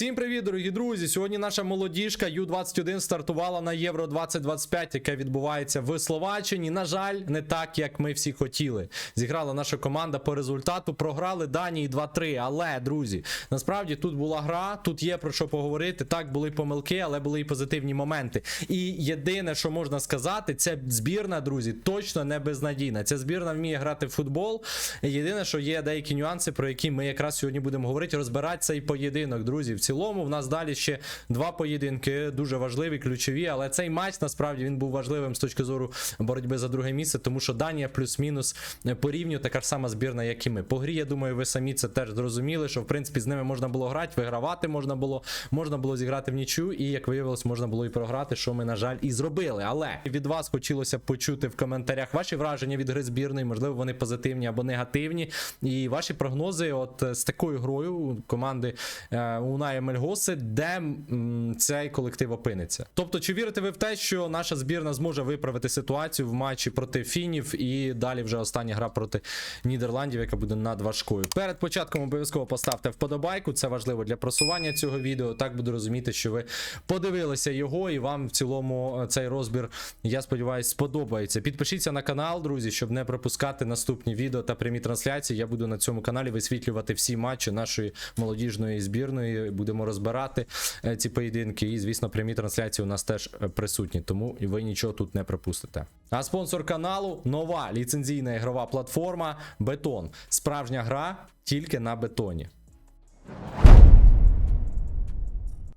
Всім привіт, дорогі друзі! Сьогодні наша молодіжка Ю-21 стартувала на Євро 2025, яке відбувається в Словаччині. На жаль, не так, як ми всі хотіли. Зіграла наша команда по результату. Програли Данії 2-3. Але, друзі, насправді тут була гра, тут є про що поговорити. Так, були помилки, але були і позитивні моменти. І єдине, що можна сказати, ця збірна, друзі, точно не безнадійна. Ця збірна вміє грати в футбол. Єдине, що є деякі нюанси, про які ми якраз сьогодні будемо говорити, розбирати цей поєдинок, друзі. Цілому, в нас далі ще два поєдинки, дуже важливі, ключові. Але цей матч насправді він був важливим з точки зору боротьби за друге місце, тому що Данія плюс-мінус е, по рівню така ж сама збірна, як і ми. По грі, я думаю, ви самі це теж зрозуміли, що в принципі з ними можна було грати, вигравати можна було, можна було зіграти в нічю, і як виявилось, можна було і програти, що ми, на жаль, і зробили. Але від вас хотілося б почути в коментарях ваші враження від гри збірної, можливо, вони позитивні або негативні. І ваші прогнози, от з такою грою команди е, Мельгоси, де м, цей колектив опиниться. Тобто, чи вірите ви в те, що наша збірна зможе виправити ситуацію в матчі проти фінів, і далі вже остання гра проти Нідерландів, яка буде надважкою. Перед початком обов'язково поставте вподобайку. Це важливо для просування цього відео. Так буду розуміти, що ви подивилися його, і вам в цілому е, цей розбір, я сподіваюся, сподобається. Підпишіться на канал, друзі, щоб не пропускати наступні відео та прямі трансляції. Я буду на цьому каналі висвітлювати всі матчі нашої молодіжної збірної. Будемо розбирати е, ці поєдинки. І, звісно, прямі трансляції у нас теж е, присутні, тому ви нічого тут не пропустите. А спонсор каналу нова ліцензійна ігрова платформа Бетон. Справжня гра тільки на бетоні.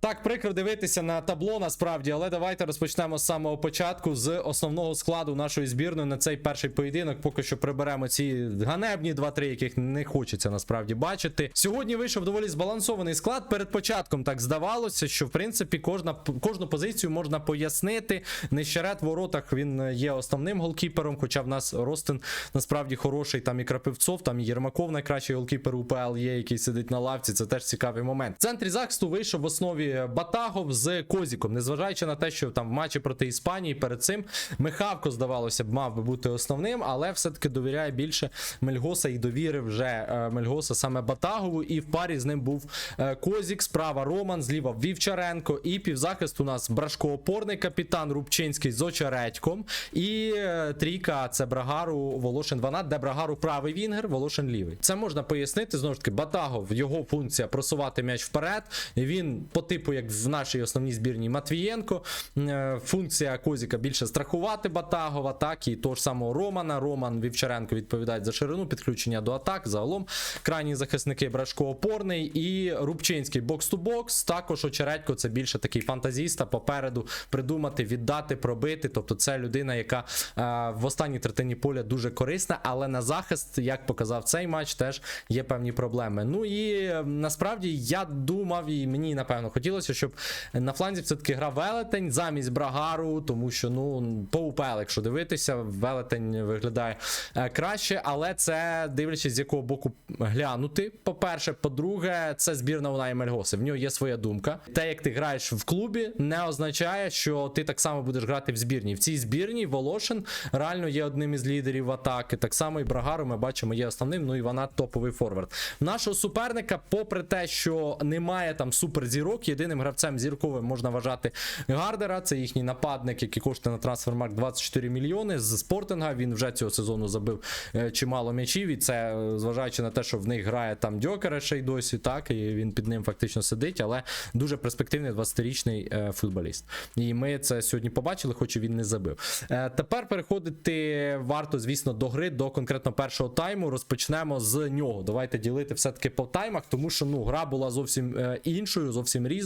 Так, прикро дивитися на табло насправді, але давайте розпочнемо з самого початку з основного складу нашої збірної на цей перший поєдинок. Поки що приберемо ці ганебні 2-3, яких не хочеться насправді бачити. Сьогодні вийшов доволі збалансований склад. Перед початком так здавалося, що в принципі кожна кожну позицію можна пояснити. Нещерет в воротах він є основним голкіпером, хоча в нас Ростин насправді хороший. Там і Крапивцов, там і Єрмаков, найкращий голкіпер УПЛ є, який сидить на лавці. Це теж цікавий момент. В центрі захисту вийшов в основі Батагов з Козіком, незважаючи на те, що там в матчі проти Іспанії перед цим Михавко, здавалося б, мав би бути основним, але все-таки довіряє більше Мельгоса і довірив вже е, Мельгоса саме Батагову. І в парі з ним був е, Козік, справа Роман, зліва Вівчаренко. І півзахист у нас Брашко опорний капітан Рубчинський з Очередьком. І е, трійка це Брагару Волошин 12, де Брагару правий вінгер, Волошин лівий. Це можна пояснити. Знову ж таки, Батагов, його функція просувати м'яч вперед. Він по типу, як в нашій основній збірній Матвієнко. Е, Функція Козіка більше страхувати Батагова, так і того ж самого Романа. Роман Вівчаренко відповідають за ширину, підключення до атак. Загалом крайні захисники Брашко опорний і Рубчинський бокс-ту-бокс. Також Очередько це більше такий фантазіста попереду придумати, віддати, пробити. Тобто це людина, яка е, в останній третині поля дуже корисна, але на захист, як показав цей матч, теж є певні проблеми. Ну і е, насправді я думав, і мені напевно хотілося, щоб на фланзі все-таки грав велетень замість Брагару, тому що ну по УПЛ, якщо дивитися, велетень виглядає е, краще, але це дивлячись з якого боку глянути. По-перше, по-друге, це збірна Унай Мельгоси. В нього є своя думка. Те, як ти граєш в клубі, не означає, що ти так само будеш грати в збірні. В цій збірні Волошин реально є одним із лідерів атаки. Так само і Брагару ми бачимо є основним. Ну і вона топовий форвард. Нашого суперника, попри те, що немає там суперзірок, єдиним гравцем зірковим можна вважати Гардера. Це їхній нападник, який коштує на трансфермарк 24 мільйони з спортинга. Він вже цього сезону забив е, чимало м'ячів. І це е, зважаючи на те, що в них грає там Дьокера ще й досі, так і він під ним фактично сидить, але дуже перспективний 20-річний е, футболіст. І ми це сьогодні побачили, хоч і він не забив. Тепер переходити варто, звісно, до гри, до конкретно першого тайму. Розпочнемо з нього. Давайте ділити все-таки по таймах, тому що ну гра була зовсім іншою, зовсім різною.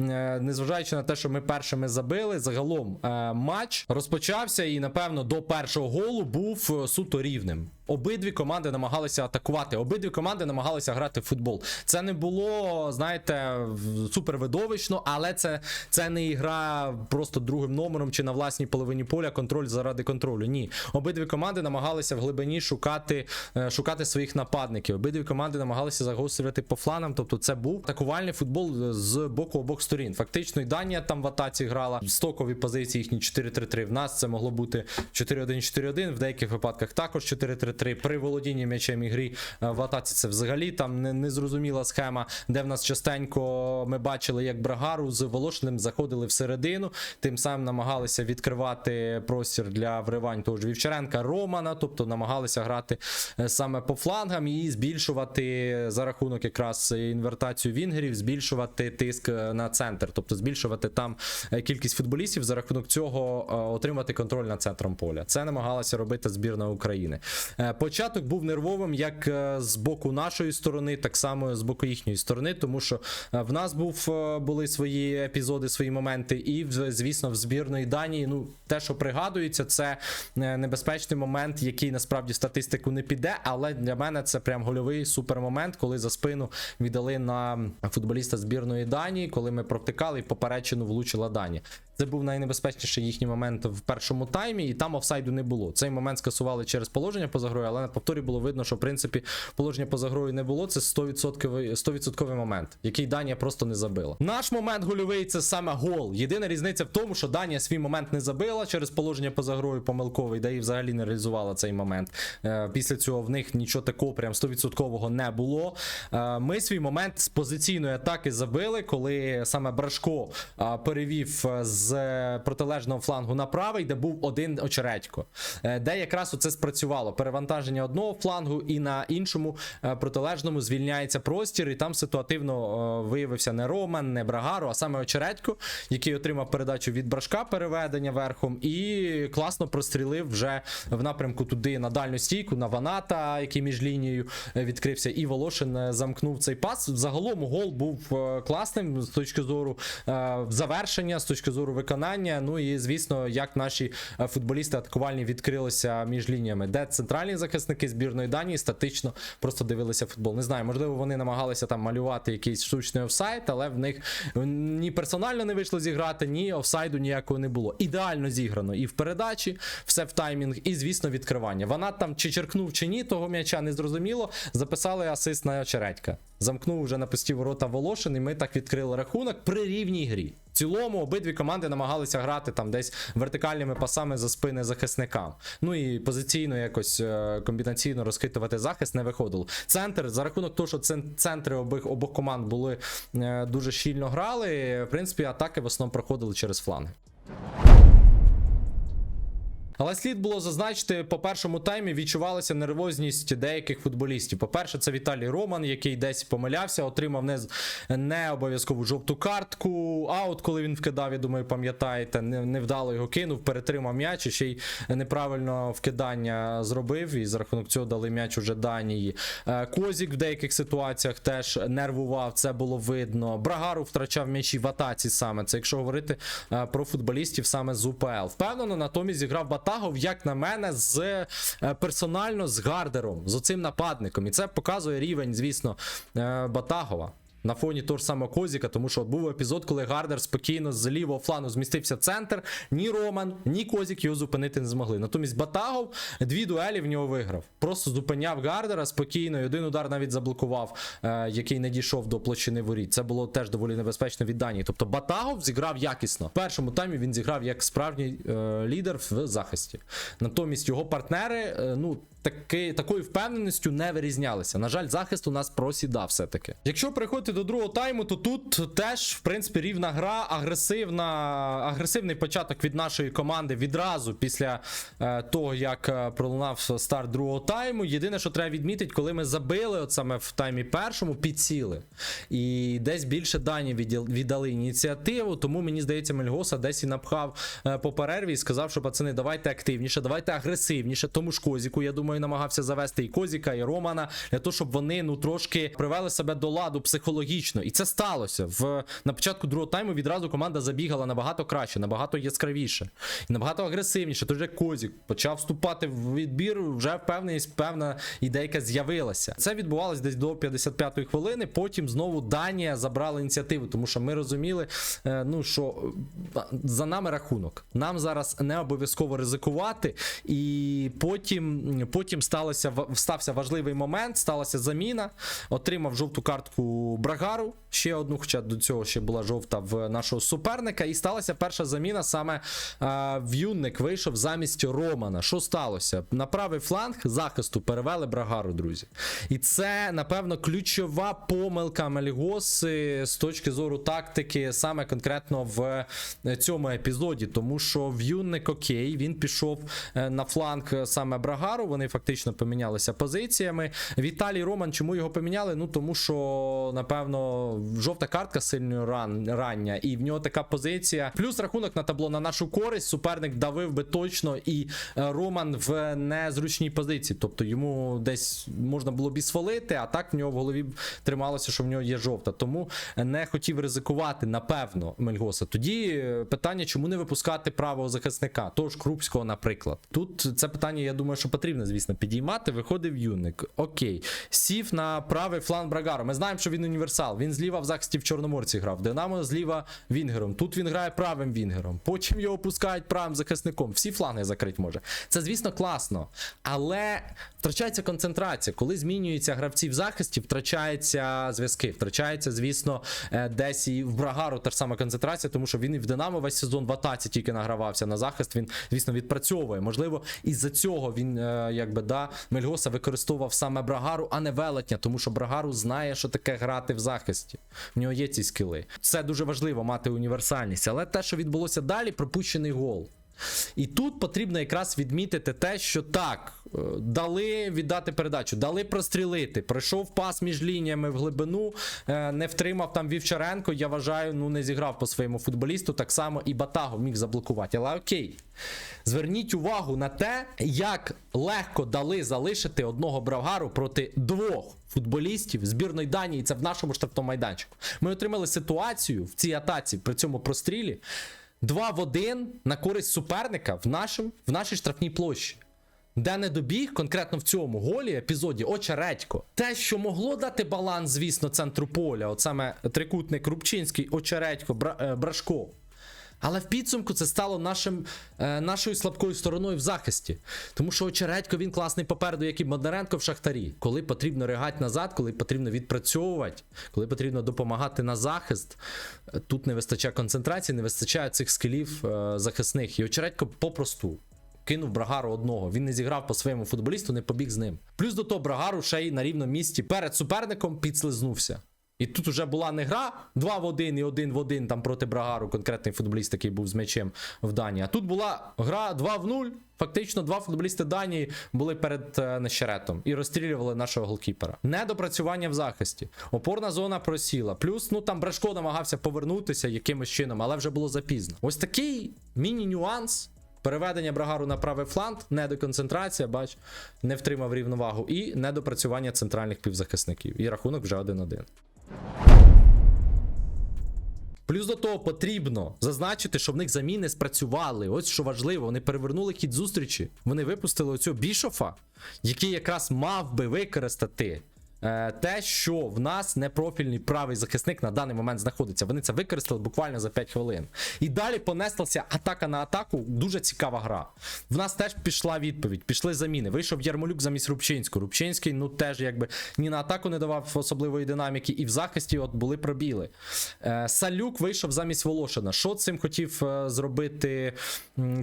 Е, незважаючи на те, що ми першими забили, загалом е, матч розпочався, і напевно до першого голу був е, суто рівним. Обидві команди намагалися атакувати, обидві команди намагалися грати в футбол. Це не було, знаєте, супервидовищно, але це, це не ігра просто другим номером чи на власній половині поля контроль заради контролю. Ні, обидві команди намагалися в глибині шукати, е, шукати своїх нападників. Обидві команди намагалися загострювати по фланам. Тобто, це був атакувальний футбол з боку обох сторін. Фактично, і Данія там в атаці грала в стоковій позиції їхні 4-3-3. В нас це могло бути 4-1-4-1, в деяких випадках також 4-3-3. 4-3 при володінні м'ячем і грі е, в атаці. Це взагалі там не- незрозуміла схема, де в нас частенько ми бачили, як Брагару з Волошиним заходили всередину, тим самим намагалися відкривати простір для вривань того ж Вівчаренка Романа, тобто намагалися грати е, саме по флангам і збільшувати за рахунок якраз інвертацію вінгерів, збільшувати тиск е, на центр, тобто збільшувати там кількість футболістів за рахунок цього отримати контроль над центром поля. Це намагалася робити збірна України. Е, Початок був нервовим як е, з боку нашої сторони, так само з боку їхньої сторони, тому що е, в нас був були свої епізоди, свої моменти, і звісно, в збірної Данії. Ну те, що пригадується, це небезпечний момент, який насправді статистику не піде. Але для мене це прям гольовий супермомент, коли за спину віддали на футболіста збірної Данії, коли ми провтикали і поперечину влучила Данія. Це був найнебезпечніший їхній момент в першому таймі, і там офсайду не було. Цей момент скасували через положення поза грою, але на повторі було видно, що в принципі положення поза грою не було. Це 100%, 100% момент, який Данія просто не забила. Наш момент гольовий це саме гол. Єдина різниця в тому, що Данія свій момент не забила через положення поза грою помилковий, да і взагалі не реалізувала цей момент. Е, Після цього в них нічого такого прям 100% не було. Е, Ми свій момент з позиційної атаки забили, коли саме Брашко перевів е, з протилежного флангу на правий, де був один очередько. Е, Де якраз оце спрацювало. Перевантаження одного флангу і на іншому е, протилежному звільняється простір, і там ситуативно е, виявився не Роман, не Брагару, а саме очередько, який отримав передачу від Брашка переведення верхом, і класно прострілив вже в напрямку туди на дальню стійку, на Ваната, який між лінією е, відкрився, і Волошин е, замкнув цей пас. Загалом гол був е, класним з точки зору е, завершення, з точки зору виконання. Ну і звісно, як наші е, футболісти атакувальні відкрилися між лініями, де центральні захисники збірної Данії статично просто дивилися футбол. Не знаю, можливо, вони намагалися там малювати якийсь штучний офсайд, але в них ні персонально не вийшло зіграти, ні офсайду ніякого не було. Ідеально зіграно і в передачі, все в таймінг, і звісно, відкривання. Вона там чи черкнув, чи ні, того м'яча не зрозуміло. Записали асист на очередька. Замкнув вже на пусті ворота Волошин, і ми так відкрили рахунок при рівній грі. Цілому обидві команди намагалися грати там десь вертикальними пасами за спини захисникам. Ну і позиційно якось е, комбінаційно розхитувати захист не виходило. Центр за рахунок того, що цен- центри обох обох команд були е, дуже щільно грали. В принципі, атаки в основному проходили через фланги. Але слід було зазначити, по першому таймі відчувалася нервозність деяких футболістів. По-перше, це Віталій Роман, який десь помилявся, отримав не, не обов'язкову жовту картку. Аут, коли він вкидав, я думаю, пам'ятаєте, невдало його кинув, перетримав м'яч і ще й неправильно вкидання зробив. І за рахунок цього дали м'яч уже Данії. Е, Козік в деяких ситуаціях теж нервував, це було видно. Брагару втрачав м'ячі в атаці саме. Це якщо говорити е, про футболістів саме з УПЛ. Впевнено, натомість зіграв Батагов, як на мене, з е, персонально з Гардером, з оцим нападником. І це показує рівень, звісно, е, Батагова. На фоні того ж самого Козіка, тому що був епізод, коли Гардер спокійно з лівого флану змістився центр. Ні Роман, ні Козік його зупинити не змогли. Натомість Батагов дві дуелі в нього виграв. Просто зупиняв Гардера спокійно, і один удар навіть заблокував, е, який не дійшов до площини воріт. Це було теж доволі небезпечно від Данії. Тобто Батагов зіграв якісно. В першому таймі він зіграв як справжній е, лідер в захисті. Натомість його партнери, е, ну. Таки, такою впевненістю не вирізнялися. На жаль, захист у нас просідав все-таки. Якщо переходити до другого тайму, то тут теж, в принципі, рівна гра, агресивна, агресивний початок від нашої команди відразу після е, того, як е, пролунав старт другого тайму. Єдине, що треба відмітити, коли ми забили, от саме в таймі першому, підсіли. І десь більше дані віддали ініціативу, тому мені здається, Мельгоса десь і напхав е, по перерві і сказав, що пацани, давайте активніше, давайте агресивніше. Тому ж Козіку, я думаю, намагався завести і Козіка, і Романа для того, щоб вони ну трошки привели себе до ладу психологічно. І це сталося. В на початку другого тайму відразу команда забігала набагато краще, набагато яскравіше, і набагато агресивніше. Тож як Козік почав вступати в відбір, вже впевненість, певна ідейка з'явилася. Це відбувалось десь до 55-ї хвилини. Потім знову Данія забрала ініціативу, тому що ми розуміли, е, ну що е, за нами рахунок. Нам зараз не обов'язково ризикувати, і потім, потім сталося ва- стався важливий момент, сталася заміна. Отримав жовту картку Брагару ще одну, хоча до цього ще була жовта в нашого суперника. І сталася перша заміна саме е, В'юнник вийшов замість Романа. Що сталося? На правий фланг захисту перевели Брагару, друзі. І це, напевно, ключова помилка Мельгоси з точки зору тактики, саме конкретно в е, цьому епізоді. Тому що В'юнник окей, він пішов е, на фланг саме Брагару. Вони фактично помінялися позиціями. Віталій Роман, чому його поміняли? Ну тому що, напевно, жовта картка сильно ран, рання, і в нього така позиція. Плюс рахунок на табло на нашу користь. Суперник давив би точно, і е, Роман в незручній позиції. Тобто йому десь можна було б і свалити, а так в нього в голові трималося, що в нього є жовта. Тому не хотів ризикувати, напевно, Мельгоса. Тоді е, питання, чому не випускати правого захисника, того ж Крупського, наприклад. Тут це питання, я думаю, що потрібно, звісно, підіймати. Виходив юник. Окей. Сів на правий фланг Брагару. Ми знаємо, що він універсал. Він зліва в захисті в Чорноморці грав. Динамо зліва Вінгером. Тут він грає правим Вінгером. Потім його пускають правим захисником. Всі фланги закрити може. Це, звісно, класно. Але втрачається концентрація. Коли змінюються гравці в захисті, втрачаються зв'язки. Втрачається, звісно, е, десь і в Брагару та ж сама концентрація, тому що він і в Динамо весь сезон в атаці тільки награвався на захист. Він, звісно, відпрацьовує. Можливо, із-за цього він, е, якби да, Мельгоса використовував саме Брагару, а не велетня, тому що Брагару знає, що таке грати в захисті. В нього є ці скіли. Це дуже важливо мати універсальність. Але те, що відбулося далі, пропущений гол. І тут потрібно якраз відмітити те, що так, е, дали віддати передачу, дали прострілити. Пройшов пас між лініями в глибину, е, не втримав там Вівчаренко. Я вважаю, ну не зіграв по своєму футболісту. Так само і Батаго міг заблокувати. Але окей. Зверніть увагу на те, як легко дали залишити одного бравгару проти двох футболістів збірної Данії. Це в нашому штрафному майданчику. Ми отримали ситуацію в цій атаці при цьому прострілі. 2 в 1 на користь суперника в, нашим, в нашій штрафній площі. Де не добіг конкретно в цьому голі епізоді Очередько. Те, що могло дати баланс, звісно, центру поля, от саме трикутник Рубчинський, Очередько, е, Брашко. Але в підсумку це стало нашим, е, нашою слабкою стороною в захисті. Тому що Очередько він класний попереду, як і Бондаренко в Шахтарі. Коли потрібно ригати назад, коли потрібно відпрацьовувати, коли потрібно допомагати на захист, е, тут не вистачає концентрації, не вистачає цих скілів е, захисних. І Очередько попросту. Кинув Брагару одного. Він не зіграв по своєму футболісту, не побіг з ним. Плюс до того Брагару ще й на рівному місці перед суперником підслизнувся. І тут уже була не гра 2 в 1 і 1 в 1 там проти Брагару, конкретний футболіст, який був з м'ячем в Данії. А тут була гра 2 в 0. Фактично, два футболісти Данії були перед е, нещеретом і розстрілювали нашого голкіпера. Недопрацювання в захисті. Опорна зона просіла. Плюс, ну там Брашко намагався повернутися якимось чином, але вже було запізно. Ось такий міні-нюанс. Переведення Брагару на правий фланг, недоконцентрація, бач, не втримав рівновагу, і недопрацювання центральних півзахисників. І рахунок вже 1-1. Плюс до того потрібно зазначити, що в них заміни спрацювали. Ось що важливо, вони перевернули хід зустрічі. Вони випустили оцього бішофа, який якраз мав би використати те, що в нас непрофільний правий захисник на даний момент знаходиться. Вони це використали буквально за 5 хвилин. І далі понеслася атака на атаку. Дуже цікава гра. В нас теж пішла відповідь, пішли заміни. Вийшов Ярмолюк замість Рубчинського. Рубчинський, ну теж якби ні на атаку не давав особливої динаміки, і в захисті от були пробіли. Е, Салюк вийшов замість Волошина. Що цим хотів е, зробити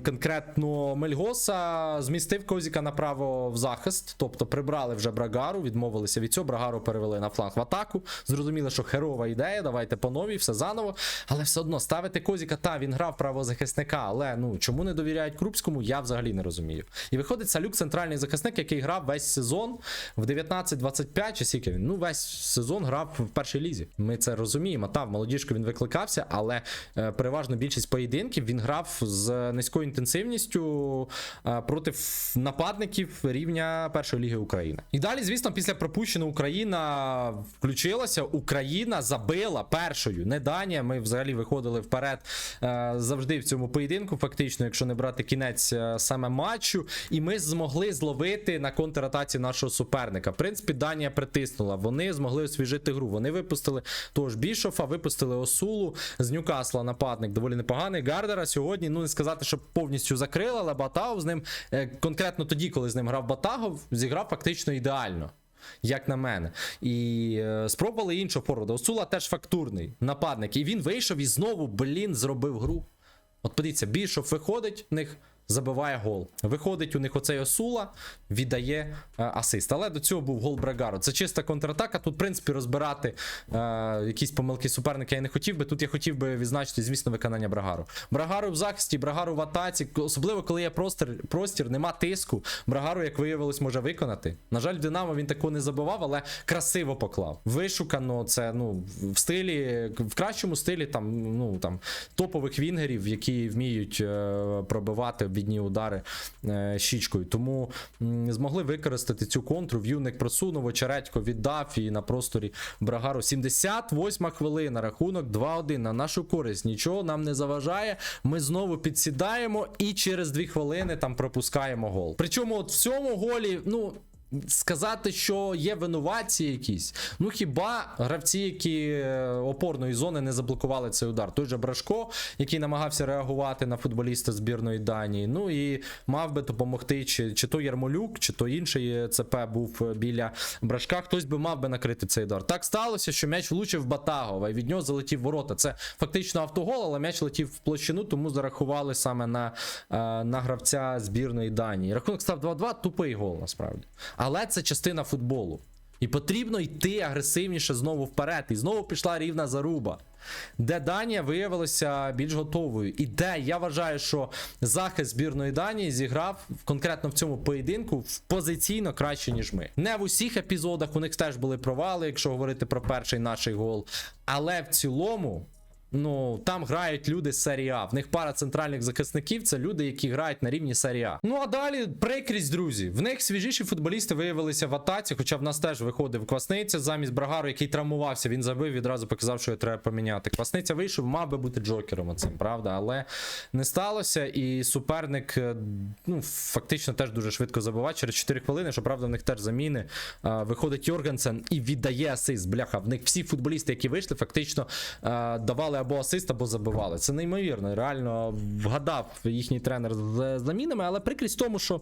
конкретно Мельгоса? Змістив Козіка направо в захист, тобто прибрали вже Брагару, відмовилися від цього. Брагару перевели на фланг в атаку. Зрозуміло, що херова ідея, давайте по новій, все заново. Але все одно ставити Козіка, та він грав правозахисника. Але ну чому не довіряють Крупському, я взагалі не розумію. І виходить Салюк, центральний захисник, який грав весь сезон в 19-25, чи скільки він? Ну, весь сезон грав в першій лізі. Ми це розуміємо. Та в молодіжку він викликався, але е, переважно більшість поєдинків він грав з низькою інтенсивністю е, проти нападників рівня першої ліги України. І далі, звісно, після пропущеного Україна включилася. Україна забила першою. Не Данія. Ми взагалі виходили вперед е, завжди в цьому поєдинку, фактично, якщо не брати кінець е, саме матчу. І ми змогли зловити на контратаці нашого суперника. В принципі, Данія притиснула. Вони змогли освіжити гру. Вони випустили того ж Бішофа, випустили Осулу з Ньюкасла. Нападник доволі непоганий. Гардера сьогодні, ну не сказати, що повністю закрили, але Батагов з ним е, конкретно тоді, коли з ним грав Батагов, зіграв фактично ідеально. Як на мене. І е, спробували іншого породу. Осула теж фактурний нападник. І він вийшов і знову, блін, зробив гру. От подивіться, більшов виходить в них, забиває гол. Виходить у них оцей Осула, віддає е, асист. Але до цього був гол Брагару. Це чиста контратака. Тут, в принципі, розбирати е, якісь помилки суперника я не хотів би. Тут я хотів би відзначити, звісно, виконання Брагару. Брагару в захисті, Брагару в атаці. Особливо, коли є простір, простір, нема тиску. Брагару, як виявилось, може виконати. На жаль, в Динамо він такого не забивав, але красиво поклав. Вишукано, це ну в стилі, в кращому стилі там, ну там топових вінгерів, які вміють е, пробивати обідні удари е, щічкою. Тому змогли використати цю контру. В'юник просунув, очередько віддав і на просторі Брагару. 78 хвилина, рахунок 2-1 на нашу користь. Нічого нам не заважає. Ми знову підсідаємо і через 2 хвилини там пропускаємо гол. Причому от в цьому голі, ну. Сказати, що є винуватці якісь. Ну хіба гравці, які е, опорної зони не заблокували цей удар? Той же Брашко, який намагався реагувати на футболіста збірної Данії. Ну і мав би допомогти, чи, чи то Ярмолюк, чи то інший ЦП був е, біля Брашка. Хтось би мав би накрити цей удар. Так сталося, що м'яч влучив Батагова, і від нього залетів ворота. Це фактично автогол, але м'яч летів в площину, тому зарахували саме на, е, на гравця збірної Данії. Рахунок став 2-2, тупий гол насправді. Але це частина футболу. І потрібно йти агресивніше знову вперед. І знову пішла рівна заруба. Де Данія виявилася більш готовою. І де я вважаю, що захист збірної Данії зіграв конкретно в цьому поєдинку позиційно краще, ніж ми. Не в усіх епізодах у них теж були провали, якщо говорити про перший наш гол. Але в цілому. Ну, там грають люди з серії. В них пара центральних захисників це люди, які грають на рівні серії. Ну а далі прикрість, друзі. В них свіжіші футболісти виявилися в атаці, хоча в нас теж виходив Квасниця замість Брагару, який травмувався. Він забив, відразу показав, що його треба поміняти. Квасниця вийшов, мав би бути Джокером оцим, правда, але не сталося. І суперник е, ну, фактично теж дуже швидко забиває. Через 4 хвилини, що правда, в них теж заміни. Виходить Йоргенсен і віддає асист. Бляха. В них всі футболісти, які вийшли, фактично давали або асист, або забивали. Це неймовірно. Реально вгадав їхній тренер з замінами, але прикрість в тому, що.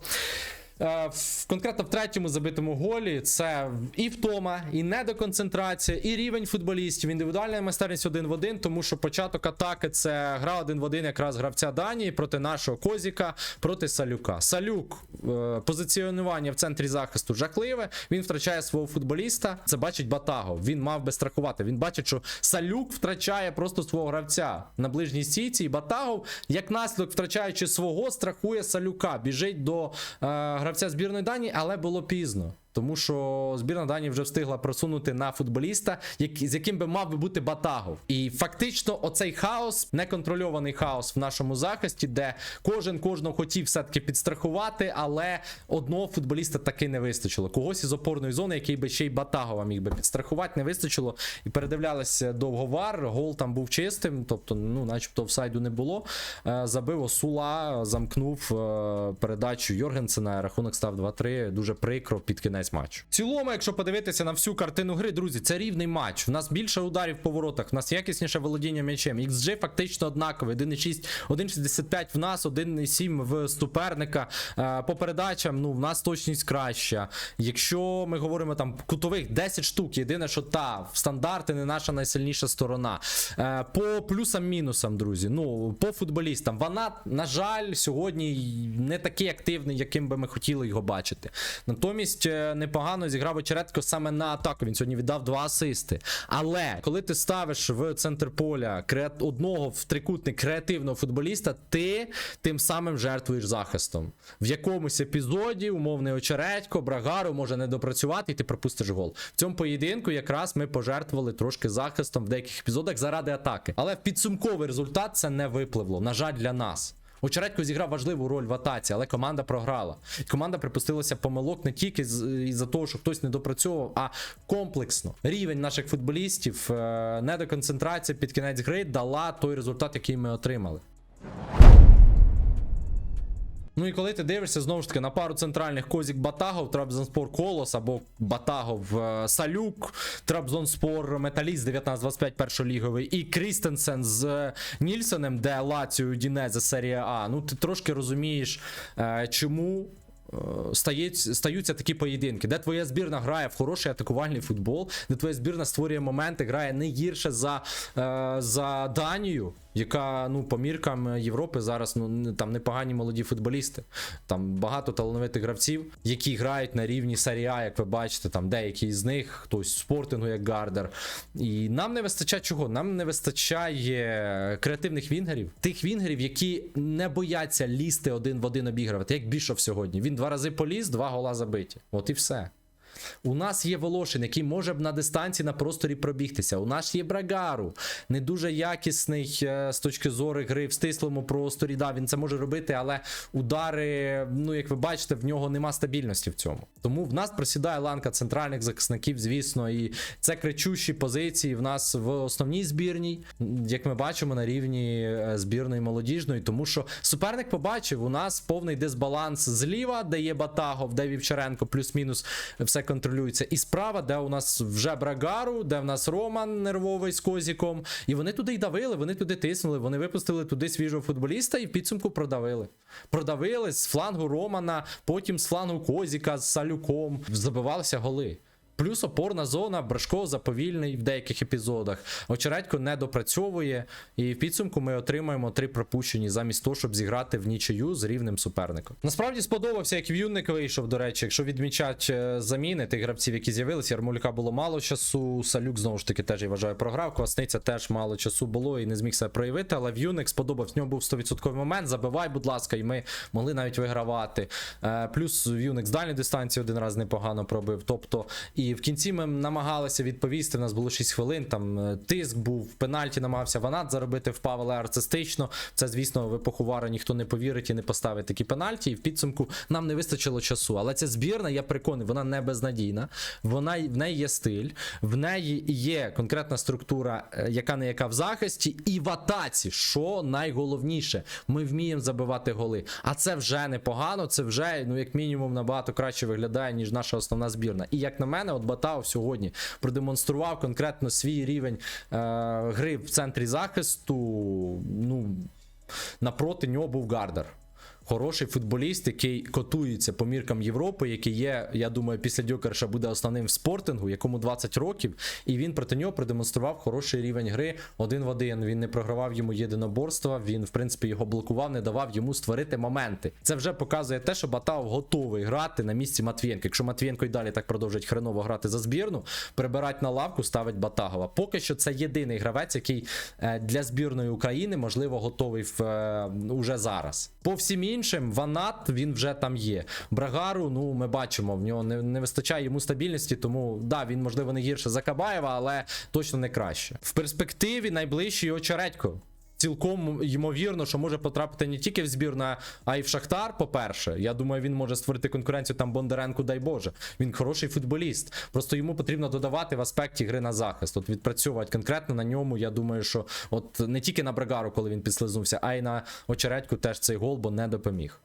Е, в- Конкретно в третьому забитому голі це і втома, і недоконцентрація, і рівень футболістів, індивідуальна майстерність один в один, тому що початок атаки це гра один в один якраз гравця Данії проти нашого Козіка, проти Салюка. Салюк е, позиціонування в центрі захисту жахливе. Він втрачає свого футболіста. Це бачить Батагов. Він мав би страхувати. Він бачить, що Салюк втрачає просто свого гравця на ближній стійці. І Батагов, як наслідок, втрачаючи свого, страхує Салюка. Біжить до е, гравця збірної Данії, але було пізно. Тому що збірна Данії вже встигла просунути на футболіста, як, з яким би мав би бути Батагов. І фактично, оцей хаос, неконтрольований хаос в нашому захисті, де кожен кожного хотів все-таки підстрахувати, але одного футболіста таки не вистачило. Когось із опорної зони, який би ще й Батагова міг би підстрахувати, не вистачило. І передивлялися довговар. Гол там був чистим, тобто, ну, начебто, офсайду не було. Е, Забив Осула, замкнув е, передачу Йоргенсена. Рахунок став 2-3. Дуже прикро під кінець матчу. В цілому, якщо подивитися на всю картину гри, друзі, це рівний матч. В нас більше ударів по воротах, в нас якісніше володіння м'ячем. XG фактично однаковий. 1,6, 1,65 в нас, 1,7 в суперника. Е, По передачам, ну, в нас точність краща. Якщо ми говоримо там кутових 10 штук, єдине, що та в стандарти не наша найсильніша сторона. Е, По плюсам-мінусам, друзі. Ну, по футболістам. Вона, на жаль, сьогодні не такий активний, яким би ми хотіли його бачити. Натомість е, непогано зіграв очередко саме на атаку. Він сьогодні віддав два асисти. Але коли ти ставиш в центр поля одного в трикутник креативного футболіста, ти тим самим жертвуєш захистом. В якомусь епізоді умовний очередько, Брагару може не допрацювати, і ти пропустиш гол. В цьому поєдинку якраз ми пожертвували трошки захистом в деяких епізодах заради атаки. Але підсумковий результат це не випливло. На жаль, для нас. Очередько зіграв важливу роль в атаці, але команда програла. І команда припустилася помилок не тільки із-за того, що хтось не допрацьовував, а комплексно. Рівень наших футболістів, е, недоконцентрація під кінець гри дала той результат, який ми отримали. Ну і коли ти дивишся знову ж таки на пару центральних Козік Батагов, Трабзонспор Колос або Батагов е, Салюк, Трабзонспор Металіст 19-25 першоліговий і Крістенсен з е, Нільсонем, де Лаціо Дінезе серія А. Ну ти трошки розумієш, е, чому е, стають, стаються такі поєдинки, де твоя збірна грає в хороший атакувальний футбол, де твоя збірна створює моменти, грає не гірше за, за Данію, яка ну по міркам Європи зараз ну там непогані молоді футболісти. Там багато талановитих гравців, які грають на рівні Сарія, як ви бачите, там деякі з них, хтось в спортингу, як Гардер. І нам не вистачає чого? Нам не вистачає креативних вінгерів, тих вінгерів, які не бояться лізти один в один обігрувати, як Бішов сьогодні. Він два рази поліз, два гола забиті. От і все. У нас є Волошин, який може б на дистанції на просторі пробігтися. У нас є Брагару, не дуже якісний е, з точки зору гри в стислому просторі. Да, він це може робити, але удари, ну як ви бачите, в нього нема стабільності в цьому. Тому в нас просідає ланка центральних захисників, звісно, і це кричущі позиції в нас в основній збірній, як ми бачимо, на рівні е, збірної молодіжної, тому що суперник побачив, у нас повний дисбаланс зліва, де є Батагов, де Вівчаренко, плюс-мінус все контролюється. І справа, де у нас вже Брагару, де в нас Роман нервовий з Козіком. І вони туди й давили, вони туди тиснули, вони випустили туди свіжого футболіста і в підсумку продавили. Продавили з флангу Романа, потім з флангу Козіка з Салюком. Забивалися голи. Плюс опорна зона, Брашко заповільний в деяких епізодах. Очередько не допрацьовує, і в підсумку ми отримаємо три пропущені замість того, щоб зіграти в нічию з рівним суперником. Насправді сподобався, як В'юнник вийшов, до речі, якщо відмічать е, заміни тих гравців, які з'явилися. Ярмоляка було мало часу. Салюк знову ж таки теж я вважаю програв. Квасниця теж мало часу було і не зміг себе проявити. Але В'юник сподобався. В ньому був 100% момент. Забивай, будь ласка, і ми могли навіть вигравати. Е, Плюс В'юник з дальньої дистанції один раз непогано пробив. Тобто, і в кінці ми намагалися відповісти. У нас було 6 хвилин. Там е, тиск був, пенальті намагався Ванат заробити, впав, але артистично. Це, звісно, в епоху Вара ніхто не повірить і не поставить такі пенальті. І в підсумку нам не вистачило часу. Але ця збірна, я переконаний, вона не безнадійна. Вона в неї є стиль, в неї є конкретна структура, е, яка не яка в захисті, і в атаці. Що найголовніше, ми вміємо забивати голи. А це вже непогано. Це вже, ну як мінімум, набагато краще виглядає, ніж наша основна збірна. І як на мене, от Батау сьогодні продемонстрував конкретно свій рівень е, гри в центрі захисту. Ну напроти нього був Гардер. Хороший футболіст, який котується по міркам Європи, який є, я думаю, після Дьокерша буде основним в спортингу, якому 20 років, і він проти нього продемонстрував хороший рівень гри один в один. Він не програвав йому єдиноборства. Він, в принципі, його блокував, не давав йому створити моменти. Це вже показує те, що Батав готовий грати на місці Матвієнка. Якщо Матвієнко і далі так продовжить хреново грати за збірну, прибирать на лавку, ставить Батагова. Поки що це єдиний гравець, який е, для збірної України можливо готовий в, е, уже зараз. По всім іншим, Ванат він вже там є. Брагару, ну ми бачимо, в нього не, не вистачає йому стабільності, тому да, він можливо не гірше за Кабаєва, але точно не краще. В перспективі найближчий очередько. Цілком ймовірно, що може потрапити не тільки в збірну, а й в Шахтар. По-перше, я думаю, він може створити конкуренцію там Бондаренку, дай Боже. Він хороший футболіст. Просто йому потрібно додавати в аспекті гри на захист. От відпрацьовувати конкретно на ньому. Я думаю, що от не тільки на Брагару, коли він підслизнувся, а й на очередьку теж цей гол, бо не допоміг.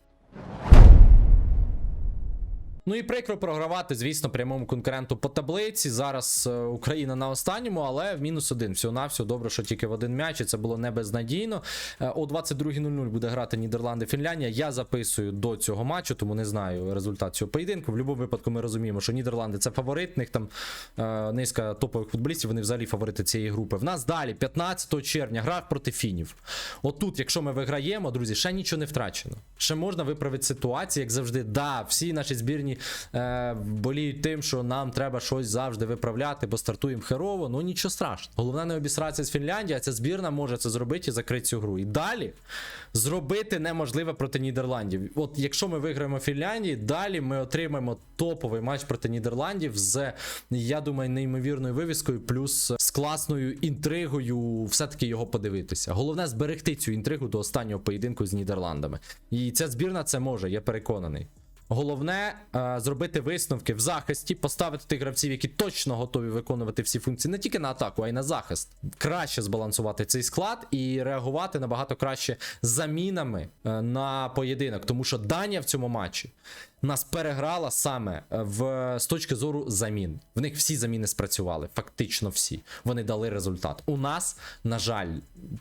Ну і прикро програвати, звісно, прямому конкуренту по таблиці. Зараз е, Україна на останньому, але в мінус один. Всього на всього добре, що тільки в один м'яч, і це було не безнадійно. Е, О 22.00 буде грати Нідерланди Фінляндія. Я записую до цього матчу, тому не знаю результат цього поєдинку. В будь-якому випадку ми розуміємо, що Нідерланди це фаворит. Них там е, низка топових футболістів. Вони взагалі фаворити цієї групи. В нас далі, 15 червня, гра проти фінів. Отут, якщо ми виграємо, друзі, ще нічого не втрачено. Ще можна виправити ситуацію, як завжди. Да, всі наші збірні е, боліють тим, що нам треба щось завжди виправляти, бо стартуємо херово. Ну нічого страшного. Головне не обісратися з Фінляндії, а ця збірна може це зробити і закрити цю гру. І далі зробити неможливе проти Нідерландів. От якщо ми виграємо Фінляндії, далі ми отримаємо топовий матч проти Нідерландів з, я думаю, неймовірною вивіскою, плюс з класною інтригою, все-таки його подивитися. Головне зберегти цю інтригу до останнього поєдинку з Нідерландами. І ця збірна це може, я переконаний. Головне е, зробити висновки в захисті, поставити тих гравців, які точно готові виконувати всі функції не тільки на атаку, а й на захист. Краще збалансувати цей склад і реагувати набагато краще замінами е, на поєдинок, тому що Данія в цьому матчі нас переграла саме е, в з точки зору замін. В них всі заміни спрацювали, фактично всі. Вони дали результат. У нас, на жаль,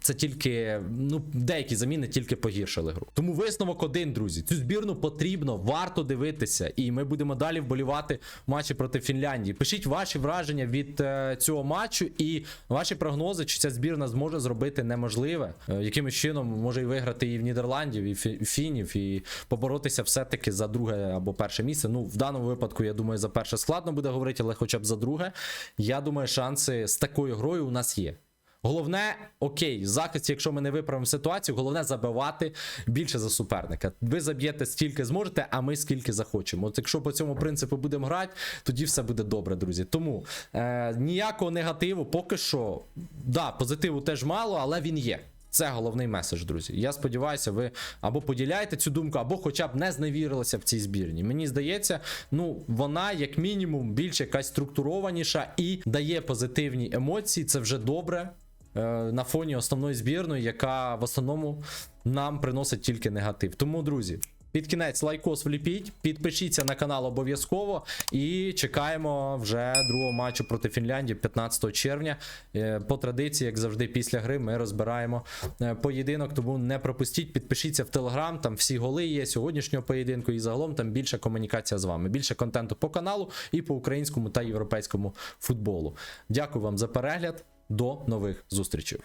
це тільки ну деякі заміни тільки погіршили гру. Тому висновок один, друзі. Цю збірну потрібно, варто дивитися, і ми будемо далі вболівати в матчі проти Фінляндії. Пишіть ваші враження від е, цього матчу і ваші прогнози, чи ця збірна зможе зробити неможливе, е, якимось чином може і виграти і в Нідерландів, і Фі- Фінів, і поборотися все-таки за друге або перше місце. Ну, в даному випадку, я думаю, за перше складно буде говорити, але хоча б за друге. Я думаю, шанси з такою грою у нас є. Головне, окей, в захисті, якщо ми не виправимо ситуацію, головне забивати більше за суперника. Ви заб'єте стільки зможете, а ми скільки захочемо. От якщо по цьому принципу будемо грати, тоді все буде добре, друзі. Тому е, ніякого негативу, поки що, да, позитиву теж мало, але він є. Це головний меседж, друзі. Я сподіваюся, ви або поділяєте цю думку, або хоча б не зневірилися в цій збірні. Мені здається, ну вона як мінімум більш якась структурованіша і дає позитивні емоції. Це вже добре е, на фоні основної збірної, яка в основному нам приносить тільки негатив. Тому, друзі. Під кінець лайкос вліпіть, підпишіться на канал обов'язково і чекаємо вже другого матчу проти Фінляндії 15 червня. Е, По традиції, як завжди, після гри ми розбираємо е, поєдинок. Тому не пропустіть, підпишіться в телеграм. Там всі голи є сьогоднішнього поєдинку, і загалом там більша комунікація з вами. Більше контенту по каналу і по українському та європейському футболу. Дякую вам за перегляд. До нових зустрічей.